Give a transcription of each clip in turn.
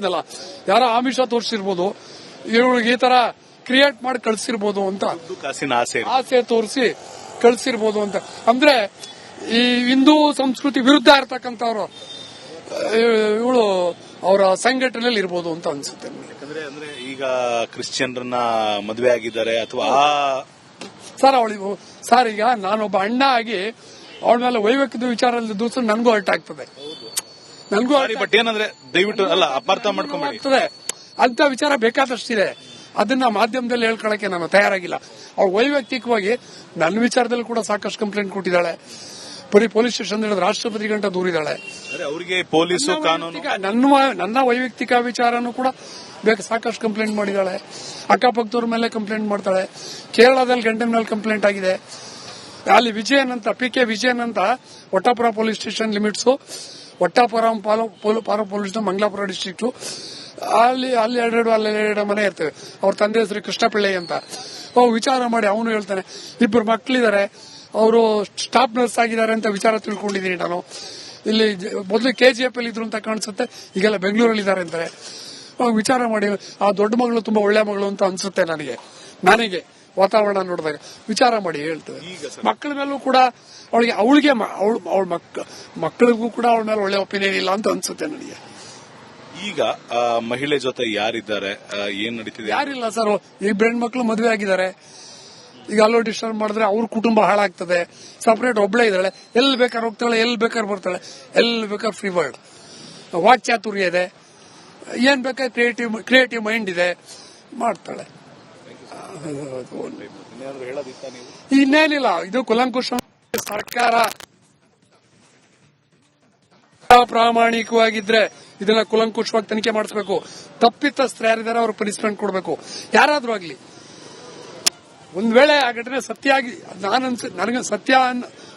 ಹೇಳ್ದಲ್ಲ ಯಾರ ಆಮಿಷ ತೋರಿಸಿರ್ಬೋದು ಇವ್ರಿಗೆ ಈ ತರ ಕ್ರಿಯೇಟ್ ಮಾಡಿ ಕಳ್ಸಿರ್ಬೋದು ಅಂತ ಕಾಸಿನ ಆಸೆ. ಆಸೆ ತೋರಿಸಿ ಕಳ್ಸಿರ್ಬೋದು ಅಂತ ಅಂದ್ರೆ ಈ ಹಿಂದೂ ಸಂಸ್ಕೃತಿ ವಿರುದ್ಧ ಇರ್ತಕ್ಕಂಥವ್ರು ಇವಳು ಅವರ ಸಂಘಟನೆಯಲ್ಲಿ ಇರ್ಬೋದು ಅಂತ ಅನ್ಸುತ್ತೆ ನನಗೆ. ಯಾಕಂದ್ರೆ ಅಂದ್ರೆ ಈಗ ಕ್ರಿಶ್ಚಿಯನ್ರನ್ನ ಮದುವೆ ಆಗಿದ್ದಾರೆ ಅಥವಾ ಸರ್ ಅವಳಿಗೆ ಸರ್ ಈಗ ನಾನೊಬ್ಬ ಅಣ್ಣ ಆಗಿ ಅವಳ ಮೇಲೆ ವೈಯಕ್ತಿಕ ವಿಚಾರದಲ್ಲಿ ದೂಸ ನನಗೂ ಅಲ್ಟ್ ಆಗ್ತದೆ ನನಗೂ ಬಟ್ ಏನಂದ್ರೆ ದಯವಿಟ್ಟು ಅಲ್ಲ ಅಪಾರ್ಥ ಮಾಡ್ಕೊಂಡ್ಬಿಡ್ತದೆ ಅಂತ ವಿಚಾರ ಬೇಕಾದಷ್ಟಿದೆ. ಅದನ್ನ ಮಾಧ್ಯಮದಲ್ಲಿ ಹೇಳ್ಕೊಳಕ್ಕೆ ನಾನು ತಯಾರಾಗಿಲ್ಲ. ಅವ್ರು ವೈಯಕ್ತಿಕವಾಗಿ ನನ್ನ ವಿಚಾರದಲ್ಲಿ ಕೂಡ ಸಾಕಷ್ಟು ಕಂಪ್ಲೇಂಟ್ ಕೊಟ್ಟಿದ್ದಾಳೆ. ಬರೀ ಪೊಲೀಸ್ ಸ್ಟೇಷನ್ ಹೇಳಿದ್ರೆ ರಾಷ್ಟ್ರಪತಿ ಗಂಟ ದೂರಿದ್ದಾಳೆ ಅವರಿಗೆ ಪೊಲೀಸು ಕಾನೂನು ನನ್ನ ನನ್ನ ವೈಯಕ್ತಿಕ ವಿಚಾರನೂ ಕೂಡ ಬೇಕು ಸಾಕಷ್ಟು ಕಂಪ್ಲೇಂಟ್ ಮಾಡಿದ್ದಾಳೆ. ಅಕ್ಕಪಕ್ಕದವ್ರ ಮೇಲೆ ಕಂಪ್ಲೇಂಟ್ ಮಾಡ್ತಾಳೆ. ಕೇರಳದಲ್ಲಿ ಗಂಟೆ ಮೇಲೆ ಕಂಪ್ಲೇಂಟ್ ಆಗಿದೆ. ಅಲ್ಲಿ ವಿಜಯನ್ ಅಂತ ಪಿ ಕೆ ವಿಜಯನ್ ಅಂತ Ottapura police station limits Ottapura ಪಾಲು ಪಾರ ಪೊಲೀಸ್ ಮಂಗಲಾಪುರ ಡಿಸ್ಟಿಕ್ಟು ಅಲ್ಲಿ ಅಲ್ಲಿ ಎರಡೆರಡು ಅಲ್ಲಿ ಎರಡೆರಡು ಮನೆ ಇರ್ತೇವೆ. ಅವ್ರ ತಂದೆ ಹೆಸರು ಕೃಷ್ಣಪಿಳ್ಳೆ ಅಂತ. ಅವ್ರು ವಿಚಾರ ಮಾಡಿ, ಅವನು ಹೇಳ್ತಾನೆ ಇಬ್ಬರು ಮಕ್ಕಳಿದ್ದಾರೆ ಅವರು ಸ್ಟಾಫ್ ನರ್ಸ್ ಆಗಿದ್ದಾರೆ ಅಂತ ವಿಚಾರ ತಿಳ್ಕೊಂಡಿದ್ದೀನಿ ನಾನು. ಇಲ್ಲಿ ಮೊದಲು ಕೆ ಜಿ ಎಫ್ ಅಲ್ಲಿ ಇದ್ರು ಅಂತ ಕಾಣಿಸುತ್ತೆ, ಈಗೆಲ್ಲ ಬೆಂಗಳೂರಲ್ಲಿ ಇದ್ದಾರೆ ಅಂತಾರೆ. ವಿಚಾರ ಮಾಡಿ, ಆ ದೊಡ್ಡ ಮಗಳು ತುಂಬಾ ಒಳ್ಳೆ ಮಗಳು ಅಂತ ಅನ್ಸುತ್ತೆ ನನಗೆ ನನಗೆ. ವಾತಾವರಣ ನೋಡಿದಾಗ ವಿಚಾರ ಮಾಡಿ ಹೇಳ್ತೇವೆ. ಮಕ್ಕಳ ಮೇಲೂ ಕೂಡ ಅವಳಿಗೆ ಅವಳಿಗೆ ಅವಳ ಅವಳ ಮಕ್ಕ ಮಕ್ಕಳಿಗೂ ಕೂಡ ಅವಳ ಮೇಲೆ ಒಳ್ಳೆ ಒಪಿನಿಯನ್ ಇಲ್ಲ ಅಂತ ಅನ್ಸುತ್ತೆ ನನಗೆ. ಈಗ ಮಹಿಳೆ ಜೊತೆ ಯಾರಿದ್ದಾರೆ? ಏನ್ ನಡೀತಿದೆ? ಯಾರಿಲ್ಲ ಸರ್ ಈ ಬ್ರೆಂಡ್ ಮಕ್ಕಳು ಮದುವೆ ಆಗಿದ್ದಾರೆ. ಈಗ ಅಲ್ಲೋ ಡಿಸ್ಟರ್ಬ್ ಮಾಡಿದ್ರೆ ಅವ್ರ ಕುಟುಂಬ ಹಾಳಾಗ್ತದೆ. ಸಪರೇಟ್ ಒಬ್ಳೆ ಇದ್ದಾಳೆ. ಎಲ್ಲಿ ಬೇಕಾದ್ರೆ ಹೋಗ್ತಾಳೆ ಎಲ್ಲಿ ಬೇಕಾದ್ರೆ ಬರ್ತಾಳೆ. ಎಲ್ಲಿ ಬೇಕಾದ್ರೆ ಫ್ರೀ ವರ್ಡ್ ವಾಕ್ಚಾತುರ್ಯ ಇದೆ. ಏನ್ ಬೇಕಾದ್ರೆ ಕ್ರಿಯೇಟಿವ್ ಕ್ರಿಯೇಟಿವ್ ಮೈಂಡ್ ಇದೆ. ಮಾಡ್ತಾಳೆ. ಇನ್ನೇನಿಲ್ಲ, ಇದು ಕುಲಂಕುಶ ಸರ್ಕಾರ ಪ್ರಾಮಾಣಿಕವಾಗಿದ್ರೆ ಇದನ್ನ ಕುಲಂಕುಶವಾಗಿ ತನಿಖೆ ಮಾಡಿಸಬೇಕು. ತಪ್ಪಿತಸ್ಥರು ಯಾರಿದ್ದಾರೆ ಅವ್ರ ಪನಿಷ್ಮೆಂಟ್ ಕೊಡಬೇಕು. ಯಾರಾದ್ರೂ ಆಗ್ಲಿ. ಒಂದ್ ವೇಳೆ ಆ ಘಟನೆ ಸತ್ಯ ಆಗಿ ನನಗೆ ಸತ್ಯ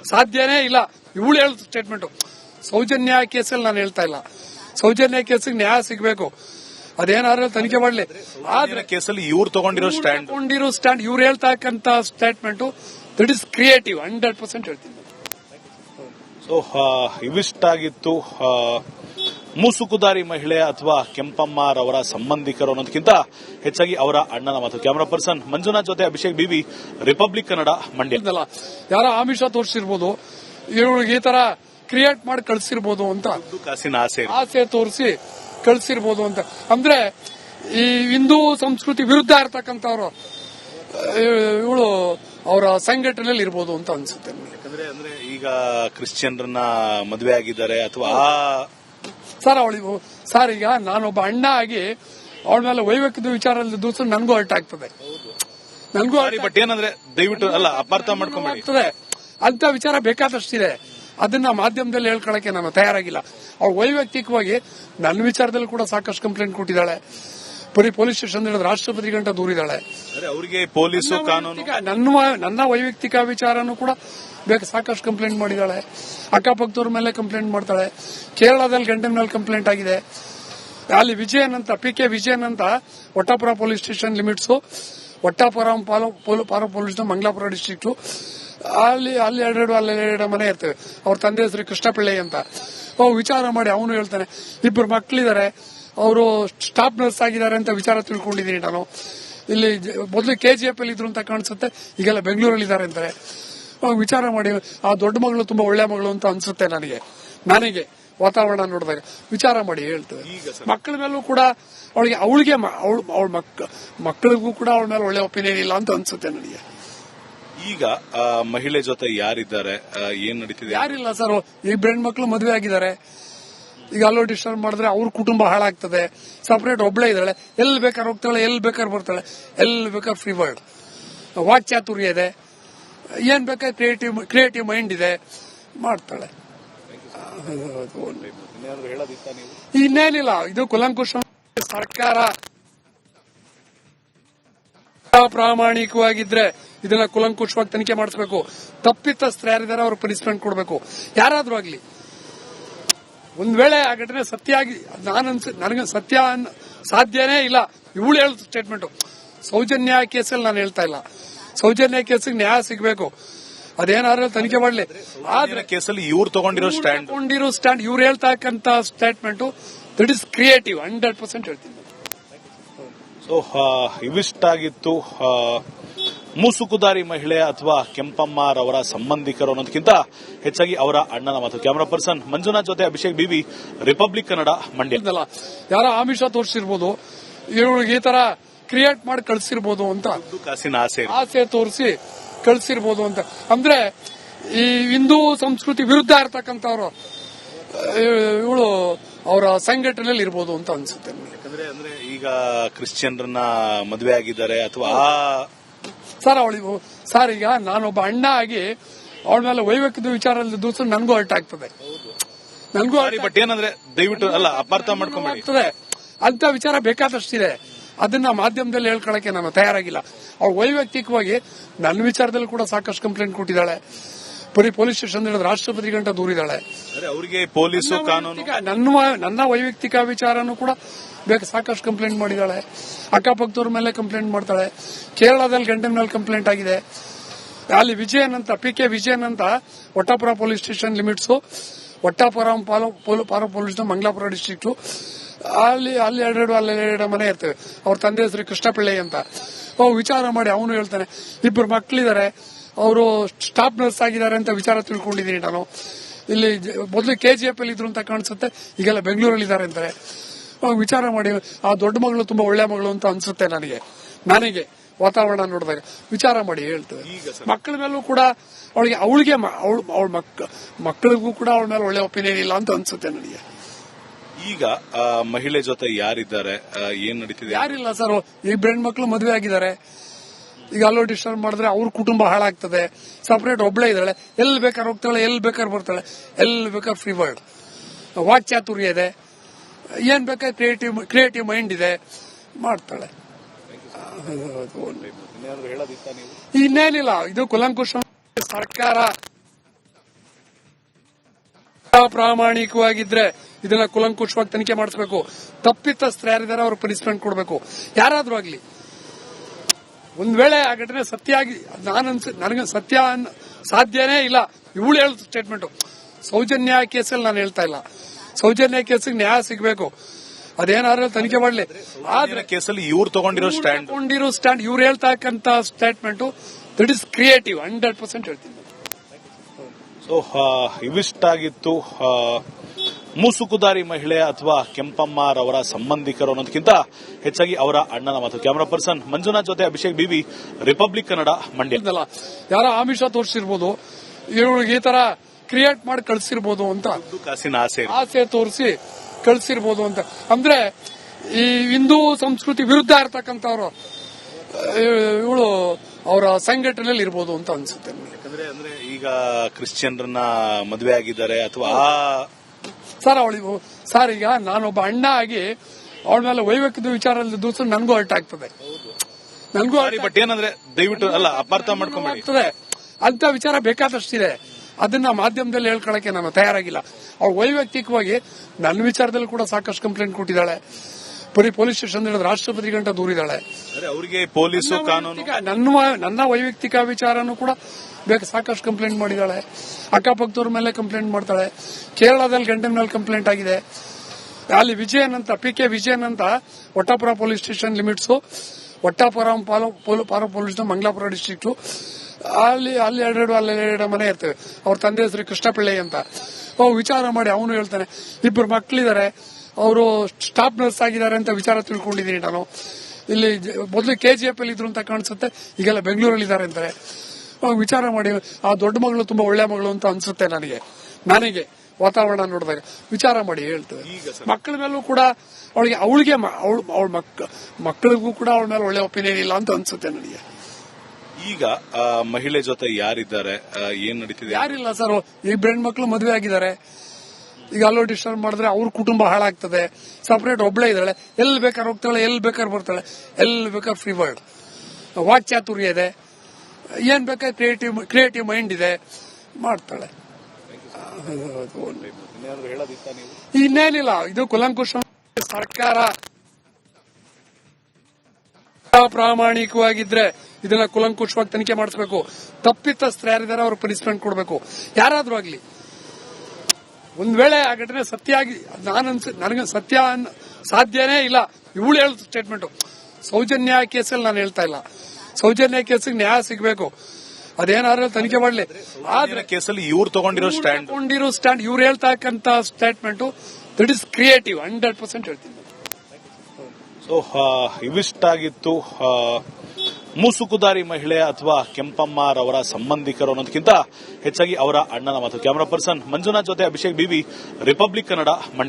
ಸಾಧ್ಯನೇ ಇಲ್ಲ. ಇವಳು ಹೇಳ ಸ್ಟೇಟ್ಮೆಂಟ್ ಸೌಜನ್ಯ ಕೇಸಲ್ಲಿ ನಾನು ಹೇಳ್ತಾ ಇಲ್ಲ. ಸೌಜನ್ಯ ಕೇಸಿಗೆ ನ್ಯಾಯ ಸಿಗಬೇಕು. ಅದೇನಾದ್ರೂ ತನಿಖೆ ಮಾಡಲಿ. ಆದ್ರೆ ಕೇಸಲ್ಲಿ ಇವ್ರು ತಗೊಂಡಿರೋ ಸ್ಟ್ಯಾಂಡ್. ತಗೊಂಡಿರೋ ಸ್ಟ್ಯಾಂಡ್ ಇವ್ರು ಹೇಳ್ತಕ್ಕಂತ statement that is creative hundred percent ಹೇಳ್ತೀನಿ. ಸೊ ಇವಿಷ್ಟಾಗಿತ್ತು ಆಗಿತ್ತು ಮೂಸುಕುದಾರಿ ಮಹಿಳೆ ಅಥವಾ ಕೆಂಪಮ್ಮರವರ ಸಂಬಂಧಿಕರು ಅನ್ನೋದಕ್ಕಿಂತ ಹೆಚ್ಚಾಗಿ ಅವರ ಅಣ್ಣನ ಮಾತು. ಕ್ಯಾಮರಾ ಪರ್ಸನ್ ಮಂಜುನಾಥ್ ಜೊತೆ Abhishek B V Republic Kannada Mandya. ಯಾರ ಆಮಿಷ ತೋರಿಸಿರ್ಬೋದು ಇವ್ರಿಗೆ ಈ ತರ ಕ್ರಿಯೇಟ್ ಮಾಡಿ ಕಳಿಸಿರ್ಬೋದು ಅಂತ. ಕಾಸಿನ ಆಸೆ. ಆಸೆ ತೋರಿಸಿ ಕಳ್ಸಿರ್ಬೋದು ಅಂತ. ಅಂದ್ರೆ ಈ ಹಿಂದೂ ಸಂಸ್ಕೃತಿ ವಿರುದ್ಧ ಇರ್ತಕ್ಕಂಥವ್ರು ಇವಳು ಅವರ ಸಂಘಟನೆಯಲ್ಲಿ ಇರ್ಬೋದು ಅಂತ ಅನ್ಸುತ್ತೆ. ಯಾಕಂದ್ರೆ ಅಂದ್ರೆ ಈಗ ಕ್ರಿಶ್ಚಿಯನ್ರನ್ನ ಮದುವೆ ಆಗಿದ್ದಾರೆ ಅಥವಾ ಸರ್ ಅವಳಿಗೆ ಸರ್ ಈಗ ನಾನೊಬ್ಬ ಅಣ್ಣ ಆಗಿ ಅವಳ ಮೇಲೆ ವೈಯಕ್ತಿಕ ವಿಚಾರದಲ್ಲಿ ದೂಸ ನನಗೂ ಅರ್ಟ್ ಆಗ್ತದೆ. ನನಗೂ ಬಟ್ ಏನಂದ್ರೆ ದಯವಿಟ್ಟು ಅಲ್ಲ ಅಪಾರ್ಥ ಮಾಡ್ಕೊಂಬೇಡಿ. ಆಗ್ತದೆ. ಅಂತ ವಿಚಾರ ಬೇಕಾದಷ್ಟಿದೆ. ಅದನ್ನ ಮಾಧ್ಯಮದಲ್ಲಿ ಹೇಳ್ಕೊಳಕ್ಕೆ ನಾನು ತಯಾರಾಗಿಲ್ಲ. ಅವ್ರು ವೈಯಕ್ತಿಕವಾಗಿ ನನ್ನ ವಿಚಾರದಲ್ಲಿ ಕೂಡ ಸಾಕಷ್ಟು ಕಂಪ್ಲೇಂಟ್ ಕೊಟ್ಟಿದ್ದಾಳೆ. ಬರೀ ಪೊಲೀಸ್ ಸ್ಟೇಷನ್ ಹೇಳಿದ್ರೆ ರಾಷ್ಟ್ರಪತಿ ಗಂಟ ದೂರಿದ್ದಾಳೆ. ಅವರಿಗೆ ಪೊಲೀಸು ಕಾನೂನು ನನ್ನ ನನ್ನ ವೈಯಕ್ತಿಕ ವಿಚಾರನೂ ಕೂಡ ಬೇಕು ಸಾಕಷ್ಟು ಕಂಪ್ಲೇಂಟ್ ಮಾಡಿದ್ದಾಳೆ. ಅಕ್ಕಪಕ್ಕದವ್ರ ಮೇಲೆ ಕಂಪ್ಲೇಂಟ್ ಮಾಡ್ತಾಳೆ. ಕೇರಳದಲ್ಲಿ ಗಂಟೆ ಮೇಲೆ ಕಂಪ್ಲೇಂಟ್ ಆಗಿದೆ. ಅಲ್ಲಿ ವಿಜಯನ್ ಅಂತ ಪಿ ಕೆ ವಿಜಯನ್ ಅಂತ Ottapura police station limits Ottapura ಪಾಲು ಪಾರ ಪೊಲೀಸ್ ಮಂಗಲಾಪುರ ಡಿಸ್ಟಿಕ್ಟು ಅಲ್ಲಿ ಅಲ್ಲಿ ಎರಡೆರಡು ಅಲ್ಲಿ ಎರಡೆರಡು ಮನೆ ಇರ್ತೇವೆ. ಅವ್ರ ತಂದೆ ಹೆಸರು ಕೃಷ್ಣಪಿಳ್ಳೆ ಅಂತ. ಅವ್ರು ವಿಚಾರ ಮಾಡಿ, ಅವನು ಹೇಳ್ತಾನೆ ಇಬ್ಬರು ಮಕ್ಕಳಿದ್ದಾರೆ ಅವರು ಸ್ಟಾಫ್ ನರ್ಸ್ ಆಗಿದ್ದಾರೆ ಅಂತ ವಿಚಾರ ತಿಳ್ಕೊಂಡಿದ್ದೀನಿ ನಾನು. ಇಲ್ಲಿ ಮೊದಲು ಕೆ ಜಿ ಎಫ್ ಅಲ್ಲಿ ಇದ್ರು ಅಂತ ಕಾಣಿಸುತ್ತೆ, ಈಗೆಲ್ಲ ಬೆಂಗಳೂರಲ್ಲಿ ಇದ್ದಾರೆ ಅಂತಾರೆ. ವಿಚಾರ ಮಾಡಿ, ಆ ದೊಡ್ಡ ಮಗಳು ತುಂಬಾ ಒಳ್ಳೆ ಮಗಳು ಅಂತ ಅನ್ಸುತ್ತೆ ನನಗೆ ನನಗೆ. ವಾತಾವರಣ ನೋಡಿದಾಗ ವಿಚಾರ ಮಾಡಿ ಹೇಳ್ತೇವೆ. ಮಕ್ಕಳ ಮೇಲೂ ಕೂಡ ಅವಳಿಗೆ ಅವಳಿಗೆ ಅವಳ ಅವಳ ಮಕ್ಕ ಮಕ್ಕಳಿಗೂ ಕೂಡ ಅವಳ ಮೇಲೆ ಒಳ್ಳೆ ಒಪಿನಿಯನ್ ಇಲ್ಲ ಅಂತ ಅನ್ಸುತ್ತೆ ನನಗೆ. ಈಗ ಮಹಿಳೆ ಜೊತೆ ಯಾರಿದ್ದಾರೆ? ಏನ್ ನಡೀತಿದೆ? ಯಾರಿಲ್ಲ ಸರ್ ಈ ಬ್ರೆಂಡ್ ಮಕ್ಕಳು ಮದುವೆ ಆಗಿದ್ದಾರೆ. ಈಗ ಅಲ್ಲೋ ಡಿಸ್ಟರ್ಬ್ ಮಾಡಿದ್ರೆ ಅವ್ರ ಕುಟುಂಬ ಹಾಳಾಗ್ತದೆ. ಸಪರೇಟ್ ಒಬ್ಳೆ ಇದ್ದಾಳೆ. ಎಲ್ಲಿ ಬೇಕಾದ್ರೆ ಹೋಗ್ತಾಳೆ ಎಲ್ಲಿ ಬೇಕಾದ್ರೆ ಬರ್ತಾಳೆ. ಎಲ್ಲಿ ಬೇಕಾದ್ರೆ ಫ್ರೀ ವರ್ಡ್ ವಾಕ್ಚಾತುರ್ಯ ಇದೆ. ಏನ್ ಬೇಕಾದ್ರೆ ಕ್ರಿಯೇಟಿವ್ ಕ್ರಿಯೇಟಿವ್ ಮೈಂಡ್ ಇದೆ. ಮಾಡ್ತಾಳೆ. ಇನ್ನೇನಿಲ್ಲ, ಇದು ಕುಲಂಕುಶ ಸರ್ಕಾರ ಪ್ರಾಮಾಣಿಕವಾಗಿದ್ರೆ ಇದನ್ನ ಕುಲಂಕುಶವಾಗಿ ತನಿಖೆ ಮಾಡಿಸಬೇಕು. ತಪ್ಪಿತಸ್ಥರು ಯಾರಿದ್ದಾರೆ ಅವ್ರ ಪನಿಷ್ಮೆಂಟ್ ಕೊಡಬೇಕು. ಯಾರಾದ್ರೂ ಆಗ್ಲಿ. ಒಂದ್ ವೇಳೆ ಆ ಘಟನೆ ಸತ್ಯ ಆಗಿ ನನಗೆ ಸತ್ಯ ಸಾಧ್ಯನೇ ಇಲ್ಲ. ಇವಳು ಹೇಳ ಸ್ಟೇಟ್ಮೆಂಟ್ ಸೌಜನ್ಯ ಕೇಸಲ್ಲಿ ನಾನು ಹೇಳ್ತಾ ಇಲ್ಲ. ಸೌಜನ್ಯ ಕೇಸಿಗೆ ನ್ಯಾಯ ಸಿಗಬೇಕು. ಅದೇನಾದ್ರೂ ತನಿಖೆ ಮಾಡಲಿ. ಆದ್ರೆ ಕೇಸಲ್ಲಿ ಇವ್ರು ತಗೊಂಡಿರೋ ಸ್ಟ್ಯಾಂಡ್. ತಗೊಂಡಿರೋ ಸ್ಟ್ಯಾಂಡ್ ಇವ್ರು ಹೇಳ್ತಕ್ಕಂತ statement that is creative hundred percent ಹೇಳ್ತೀನಿ. ಸೊ ಇವಿಷ್ಟಾಗಿತ್ತು ಆಗಿತ್ತು ಮೂಸುಕುದಾರಿ ಮಹಿಳೆ ಅಥವಾ ಕೆಂಪಮ್ಮರವರ ಸಂಬಂಧಿಕರು ಅನ್ನೋದಕ್ಕಿಂತ ಹೆಚ್ಚಾಗಿ ಅವರ ಅಣ್ಣನ ಮಾತು. ಕ್ಯಾಮರಾ ಪರ್ಸನ್ ಮಂಜುನಾಥ್ ಜೊತೆ Abhishek B V Republic Kannada Mandya. ಯಾರ ಆಮಿಷ ತೋರಿಸಿರ್ಬೋದು ಇವ್ರಿಗೆ ಈ ತರ ಕ್ರಿಯೇಟ್ ಮಾಡಿ ಕಳಿಸಿರ್ಬೋದು ಅಂತ. ಕಾಸಿನ ಆಸೆ. ಆಸೆ ತೋರಿಸಿ ಕಳ್ಸಿರ್ಬೋದು ಅಂತ. ಅಂದ್ರೆ ಈ ಹಿಂದೂ ಸಂಸ್ಕೃತಿ ವಿರುದ್ಧ ಇರ್ತಕ್ಕಂಥವ್ರು ಇವಳು ಅವರ ಸಂಘಟನೆಯಲ್ಲಿ ಇರ್ಬೋದು ಅಂತ ಅನ್ಸುತ್ತೆ ಯಾಕಂದ್ರೆ ಅಂದ್ರೆ ಈಗ ಕ್ರಿಶ್ಚಿಯನ್ರನ್ನ ಮದುವೆ ಆಗಿದ್ದಾರೆ ಅಥವಾ ಸರ್ ಅವಳಿಗೆ ಸರ್ ಈಗ ನಾನೊಬ್ಬ ಅಣ್ಣ ಆಗಿ ಅವಳ ಮೇಲೆ ವೈಯಕ್ತಿಕ ವಿಚಾರದಲ್ಲಿ ದೂಸ ನನಗೂ ಅರ್ಟ್ ಆಗ್ತದೆ. ನನಗೂ ಬಟ್ ಏನಂದ್ರೆ ದಯವಿಟ್ಟು ಅಲ್ಲ ಅಪಾರ್ಥ ಮಾಡ್ಕೊಂಬೇಡಿ. ಆಗ್ತದೆ. ಅಂತ ವಿಚಾರ ಬೇಕಾದಷ್ಟಿದೆ. ಅದನ್ನ ಮಾಧ್ಯಮದಲ್ಲಿ ಹೇಳ್ಕೊಳಕ್ಕೆ ನಾನು ತಯಾರಾಗಿಲ್ಲ. ಅವ್ರು ವೈಯಕ್ತಿಕವಾಗಿ ನನ್ನ ವಿಚಾರದಲ್ಲಿ ಕೂಡ ಸಾಕಷ್ಟು ಕಂಪ್ಲೇಂಟ್ ಕೊಟ್ಟಿದ್ದಾಳೆ. ಬರೀ ಪೊಲೀಸ್ ಸ್ಟೇಷನ್ ಹೇಳಿದ್ರೆ ರಾಷ್ಟ್ರಪತಿ ಗಂಟ ದೂರಿದ್ದಾಳೆ. ಅವರಿಗೆ ಪೊಲೀಸು ಕಾನೂನು ನನ್ನ ನನ್ನ ವೈಯಕ್ತಿಕ ವಿಚಾರನೂ ಕೂಡ ಬೇಕು ಸಾಕಷ್ಟು ಕಂಪ್ಲೇಂಟ್ ಮಾಡಿದ್ದಾಳೆ. ಅಕ್ಕಪಕ್ಕದವ್ರ ಮೇಲೆ ಕಂಪ್ಲೇಂಟ್ ಮಾಡ್ತಾಳೆ. ಕೇರಳದಲ್ಲಿ ಗಂಟೆ ಮೇಲೆ ಕಂಪ್ಲೇಂಟ್ ಆಗಿದೆ. ಅಲ್ಲಿ ವಿಜಯನ್ ಅಂತ ಪಿ ಕೆ ವಿಜಯನ್ ಅಂತ Ottapura police station limits Ottapura ಪಾರ ಪೊಲೀಸ್ ಮಂಗಳಾಪುರ ಡಿಸ್ಟ್ರಿಕ್ಟ್ ಅಲ್ಲಿ ಅಲ್ಲಿ ಎರಡೆರಡು ಅಲ್ಲಿ ಎರಡು ಮನೆ ಇರ್ತೇವೆ. ಅವ್ರ ತಂದೆ ಹೆಸರು ಕೃಷ್ಣಪಿಳ್ಳಿ ಅಂತ. ಓ ವಿಚಾರ ಮಾಡಿ ಅವನು ಹೇಳ್ತಾನೆ ಇಬ್ಬರು ಮಕ್ಕಳಿದ್ದಾರೆ ಅವರು ಸ್ಟಾಫ್ ನರ್ಸ್ ಆಗಿದ್ದಾರೆ ಅಂತ ವಿಚಾರ ತಿಳ್ಕೊಂಡಿದ್ದೀನಿ ನಾನು. ಇಲ್ಲಿ ಮೊದಲು ಕೆ ಜಿ ಎಫ್ ಅಲ್ಲಿ ಇದ್ರು ಅಂತ ಕಾಣಿಸುತ್ತೆ ಈಗೆಲ್ಲ ಬೆಂಗಳೂರಲ್ಲಿ ಇದ್ದಾರೆ ಅಂತಾರೆ. ಅವಾಗ ವಿಚಾರ ಮಾಡಿ ಆ ದೊಡ್ಡ ಮಗಳು ತುಂಬಾ ಒಳ್ಳೆ ಮಗಳು ಅಂತ ಅನ್ಸುತ್ತೆ ನನಗೆ. ನನಗೆ ವಾತಾವರಣ ನೋಡಿದಾಗ. ವಿಚಾರ ಮಾಡಿ ಹೇಳ್ತೇವೆ. ಮಕ್ಕಳ ಮೇಲೂ ಕೂಡ ಅವಳಿಗೆ ಅವಳಿಗೆ ಅವಳ ಅವಳ ಮಕ್ಕ ಮಕ್ಕಳಿಗೂ ಕೂಡ ಅವಳ ಮೇಲೆ ಒಳ್ಳೆ ಒಪಿನಿಯನ್ ಇಲ್ಲ ಅಂತ ಅನ್ಸುತ್ತೆ ನನಗೆ. ಈಗ ಮಹಿಳೆ ಜೊತೆ ಯಾರಿದ್ದಾರೆ? ಏನ್ ನಡೀತಿದೆ? ಯಾರಿಲ್ಲ ಸರ್. ಈಗ ಬ್ರೆಂಡ್ ಮಕ್ಕಳು ಮದುವೆ ಆಗಿದ್ದಾರೆ. ಈಗ ಅಲ್ಲೋ ಡಿಸ್ಟರ್ಬ್ ಮಾಡಿದ್ರೆ ಅವ್ರ ಕುಟುಂಬ ಹಾಳಾಗ್ತದೆ. ಸಪರೇಟ್ ಒಬ್ಳೆ ಇದ್ದಾಳೆ. ಎಲ್ಲಿ ಬೇಕಾದ್ರೆ ಹೋಗ್ತಾಳೆ ಎಲ್ಲಿ ಬೇಕಾದ್ರೆ ಬರ್ತಾಳೆ. ಎಲ್ಲಿ ಬೇಕಾದ್ರೆ ಫ್ರೀ ವಾಕ್ ಚಾತುರ್ಯ ಇದೆ. ಏನ್ ಬೇಕಾದ್ರೆ ಕ್ರಿಯೇಟಿವ್ ಕ್ರಿಯೇಟಿವ್ ಮೈಂಡ್ ಇದೆ. ಮಾಡ್ತಾಳೆ. ಇನ್ನೇನಿಲ್ಲ. ಇದು ಕುಲಂಕುಶ ಸರ್ಕಾರ. ಪ್ರಾಮಾಣಿಕವಾಗಿದ್ರೆ ಇದನ್ನ ಕುಲಂಕುಷವಾಗಿ ತನಿಖೆ ಮಾಡಿಸಬೇಕು. ತಪ್ಪಿತಸ್ಥರು ಯಾರಿದ್ದಾರೆ ಅವ್ರ ಪನಿಷ್ಮೆಂಟ್ ಕೊಡಬೇಕು. ಯಾರಾದ್ರೂ ಆಗ್ಲಿ. ಒಂದ್ ವೇಳೆ ಆ ಘಟನೆ ಸತ್ಯ ಆಗಿ ನಾನು ನನಗೆ ಸತ್ಯ ಸಾಧ್ಯನೇ ಇಲ್ಲ. ಇವಳು ಹೇಳ ಸ್ಟೇಟ್ಮೆಂಟ್ ಸೌಜನ್ಯ ಕೇಸಲ್ಲಿ ನಾನು ಹೇಳ್ತಾ ಇಲ್ಲ. ಸೌಜನ್ಯ ಕೇಸಿಗೆ ನ್ಯಾಯ ಸಿಗಬೇಕು. ಅದೇನಾದ್ರೂ ತನಿಖೆ ಮಾಡಲಿ. ಆದ್ರೆ ಕೇಸಲ್ಲಿ ಇವ್ರು ತಗೊಂಡಿರೋ ಸ್ಟ್ಯಾಂಡ್ ತಗೊಂಡಿರೋ ಸ್ಟ್ಯಾಂಡ್ ಇವ್ರು ಹೇಳ್ತಕ್ಕಂತ statement that is creative hundred percent ಹೇಳ್ತೀನಿ. ಸೊ ಇವಿಷ್ಟಾಗಿತ್ತು ಆ, ಮೂಸುಕುದಾರಿ ಮಹಿಳೆ ಅಥವಾ ಕೆಂಪಮ್ಮರವರ ಸಂಬಂಧಿಕರು ಅನ್ನೋದಕ್ಕಿಂತ ಹೆಚ್ಚಾಗಿ ಅವರ ಅಣ್ಣನ ಮಾತು. ಕ್ಯಾಮರಾ ಪರ್ಸನ್ ಮಂಜುನಾಥ್ ಜೊತೆ Abhishek B V Republic Kannada Mandya. ಯಾರ ಆಮಿಷ ತೋರಿಸಿರ್ಬೋದು ಇವ್ರಿಗೆ ಈ ತರ ಕ್ರಿಯೇಟ್ ಮಾಡಿ ಕಳಿಸಿರ್ಬೋದು ಅಂತ. ಕಾಸಿನ ಆಸೆ. ಆಸೆ ತೋರಿಸಿ ಕಳಿಸಿರ್ಬೋದು ಅಂತ. ಅಂದ್ರೆ ಈ ಹಿಂದೂ ಸಂಸ್ಕೃತಿ ವಿರುದ್ಧ ಇರ್ತಕ್ಕಂಥವ್ರು ಇವಳು ಅವರ ಸಂಘಟನೆಯಲ್ಲಿ ಇರ್ಬೋದು ಅಂತ ಅನ್ಸುತ್ತೆ ಯಾಕಂದ್ರೆ ಅಂದ್ರೆ ಈಗ ಕ್ರಿಶ್ಚಿಯನ್ರನ್ನ ಮದುವೆ ಆಗಿದ್ದಾರೆ ಅಥವಾ ಸರ್ ಅವಳಿಗೆ ಸರ್ ಈಗ ನಾನೊಬ್ಬ ಅಣ್ಣ ಆಗಿ ಅವಳ ಮೇಲೆ ವೈಯಕ್ತಿಕ ವಿಚಾರದಲ್ಲಿ ದೂಸ ನನಗೂ ಅರ್ಟ್ ಆಗ್ತದೆ. ನನಗೂ ಬಟ್ ಏನಂದ್ರೆ ದಯವಿಟ್ಟು ಅಲ್ಲ ಅಪಾರ್ಥ ಮಾಡ್ಕೊಂಡ್ಬಿಡ್ತದೆ ಅಂತ ವಿಚಾರ ಬೇಕಾದಷ್ಟಿದೆ. ಅದನ್ನ ಮಾಧ್ಯಮದಲ್ಲಿ ಹೇಳ್ಕೊಳಕ್ಕೆ ನಾನು ತಯಾರಾಗಿಲ್ಲ. ಅವ್ರು ವೈಯಕ್ತಿಕವಾಗಿ ನನ್ನ ವಿಚಾರದಲ್ಲಿ ಕೂಡ ಸಾಕಷ್ಟು ಕಂಪ್ಲೇಂಟ್ ಕೊಟ್ಟಿದ್ದಾಳೆ. ಬರೀ ಪೊಲೀಸ್ ಸ್ಟೇಷನ್ ಹೇಳಿದ್ರೆ ರಾಷ್ಟ್ರಪತಿ ಗಂಟ ದೂರಿದ್ದಾಳೆ ಅವರಿಗೆ ಪೊಲೀಸು ಕಾನೂನು ವೈಯಕ್ತಿಕ- ನನ್ನ ನನ್ನ ವೈಯಕ್ತಿಕ ವಿಚಾರನೂ ಕೂಡ ಬೇಕು ಸಾಕಷ್ಟು ಕಂಪ್ಲೇಂಟ್ ಮಾಡಿದ್ದಾಳೆ ಅಕ್ಕಪಕ್ಕದವ್ರ ಮೇಲೆ ಕಂಪ್ಲೇಂಟ್ ಮಾಡ್ತಾಳೆ. ಕೇರಳದಲ್ಲಿ ಗಂಟೆ ಮೇಲೆ ಕಂಪ್ಲೇಂಟ್ ಆಗಿದೆ. ಅಲ್ಲಿ ವಿಜಯನ್ ಅಂತ ಪಿ ಕೆ ವಿಜಯನ್ ಅಂತ Ottapura police station limits Ottapura ಪಾರ ಪೊಲೀಸ್ ಮಂಗಳಾಪುರ ಡಿಸ್ಟಿಕ್ಟು ಅಲ್ಲಿ ಅಲ್ಲಿ ಎರಡೆರಡು ಅಲ್ಲಿ ಎರಡು ಮನೆ ಇರ್ತವೆ. ಅವ್ರ ತಂದೆ ಹೆಸರು ಕೃಷ್ಣಪಿಳ್ಳೆ ಅಂತ. ಅವ್ ವಿಚಾರ ಮಾಡಿ ಅವನು ಹೇಳ್ತಾನೆ. ಇಬ್ಬರು ಮಕ್ಕಳಿದ್ದಾರೆ ಅವರು ಸ್ಟಾಫ್ ನರ್ಸ್ ಆಗಿದ್ದಾರೆ ಅಂತ ವಿಚಾರ ತಿಳ್ಕೊಂಡಿದ್ದೀನಿ ನಾನು. ಇಲ್ಲಿ ಮೊದಲು ಕೆ ಜಿ ಎಫ್ ಅಲ್ಲಿ ಇದ್ರು ಅಂತ ಕಾಣಿಸುತ್ತೆ ಈಗೆಲ್ಲ ಬೆಂಗಳೂರಲ್ಲಿ ಇದ್ದಾರೆ ಅಂತಾರೆ. ವಿಚಾರ ಮಾಡಿ ಆ ದೊಡ್ಡ ಮಗಳು ತುಂಬಾ ಒಳ್ಳೆ ಮಗಳು ಅಂತ ಅನ್ಸುತ್ತೆ ನನಗೆ. ನನಗೆ ವಾತಾವರಣ ನೋಡಿದಾಗ ವಿಚಾರ ಮಾಡಿ ಹೇಳ್ತೇವೆ. ಮಕ್ಕಳ ಮೇಲೂ ಕೂಡ ಅವಳಿಗೆ ಅವಳಿಗೆ ಅವಳ ಅವಳ ಮಕ್ಕ ಮಕ್ಕಳಿಗೂ ಕೂಡ ಅವಳ ಮೇಲೆ ಒಳ್ಳೆ ಒಪಿನಿಯನ್ ಇಲ್ಲ ಅಂತ ಅನ್ಸುತ್ತೆ ನನಗೆ. ಈಗ ಆ, ಮಹಿಳೆ ಜೊತೆ ಯಾರಿದ್ದಾರೆ? ಏನ್ ನಡೀತಿದೆ? ಯಾರಿಲ್ಲ ಸರ್ ಇಬ್ಬರು ಹೆಣ್ಮಕ್ಳು ಮದುವೆ ಆಗಿದ್ದಾರೆ. ಈಗ ಅಲ್ಲೋ ಡಿಸ್ಟರ್ಬ್ ಮಾಡಿದ್ರೆ ಅವ್ರ ಕುಟುಂಬ ಹಾಳಾಗ್ತದೆ. ಸಪರೇಟ್ ಒಬ್ಳೆ ಇದ್ದಾಳೆ. ಎಲ್ಲಿ ಬೇಕಾದ್ರೆ ಹೋಗ್ತಾಳೆ, ಎಲ್ಲಿ ಬೇಕಾದ್ರೆ ಬರ್ತಾಳೆ. ಎಲ್ಲಿ ಬೇಕಾದ್ರೆ ಫ್ರೀ ವಾಕ್ ಚಾತುರ್ಯ ಇದೆ. ಏನ್ ಬೇಕಾದ್ರೆ ಕ್ರಿಯೇಟಿವ್ ಕ್ರಿಯೇಟಿವ್ ಮೈಂಡ್ ಇದೆ. ಮಾಡ್ತಾಳೆ. ಇನ್ನೇನಿಲ್ಲ. ಇದು ಕುಲಂಕುಶ ಸರ್ಕಾರ ಪ್ರಾಮಾಣಿಕವಾಗಿದ್ರೆ ಇದನ್ನ ಕುಲಂಕುಶವಾಗಿ ತನಿಖೆ ಮಾಡಿಸಬೇಕು. ತಪ್ಪಿತಸ್ಥರು ಯಾರಿದ್ದಾರೆ ಅವ್ರ ಪನಿಷ್ಮೆಂಟ್ ಕೊಡಬೇಕು. ಯಾರಾದ್ರೂ ಆಗ್ಲಿ. ಒಂದ್ ವೇಳೆ ಆ ಘಟನೆ ಸತ್ಯ ಆಗಿ ನಾನು ನನಗೆ ಸತ್ಯ ಸಾಧ್ಯನೇ ಇಲ್ಲ. ಇವಳು ಹೇಳ ಸ್ಟೇಟ್ಮೆಂಟ್ ಸೌಜನ್ಯ ಕೇಸಲ್ಲಿ ನಾನು ಹೇಳ್ತಾ ಇಲ್ಲ. ಸೌಜನ್ಯ ಕೇಸಿಗೆ ನ್ಯಾಯ ಸಿಗಬೇಕು. ಅದೇನಾದ್ರೂ ತನಿಖೆ ಮಾಡಲಿ. ಆದ್ರೆ ಕೇಸಲ್ಲಿ ಇವ್ರು ತಗೊಂಡಿರೋ ಸ್ಟ್ಯಾಂಡ್ ತಗೊಂಡಿರೋ ಸ್ಟ್ಯಾಂಡ್ ಇವ್ರು ಹೇಳ್ತಕ್ಕಂತ statement that is creative hundred percent ಹೇಳ್ತೀನಿ. ಸೊ ಇವಿಷ್ಟಾಗಿತ್ತು ಮುಸುಕುದಾರಿ ಮಹಿಳೆ ಅಥವಾ ಕೆಂಪಮ್ಮರವರ ಸಂಬಂಧಿಕರು ಅನ್ನೋದಕ್ಕಿಂತ ಹೆಚ್ಚಾಗಿ ಅವರ ಅಣ್ಣನ ಮಾತು. ಕ್ಯಾಮರಾ ಪರ್ಸನ್ ಮಂಜುನಾಥ್ ಜೊತೆ ಅಭಿಷೇಕ್ ಬಿವಿ ರಿಪಬ್ಲಿಕ್ ಕನ್ನಡ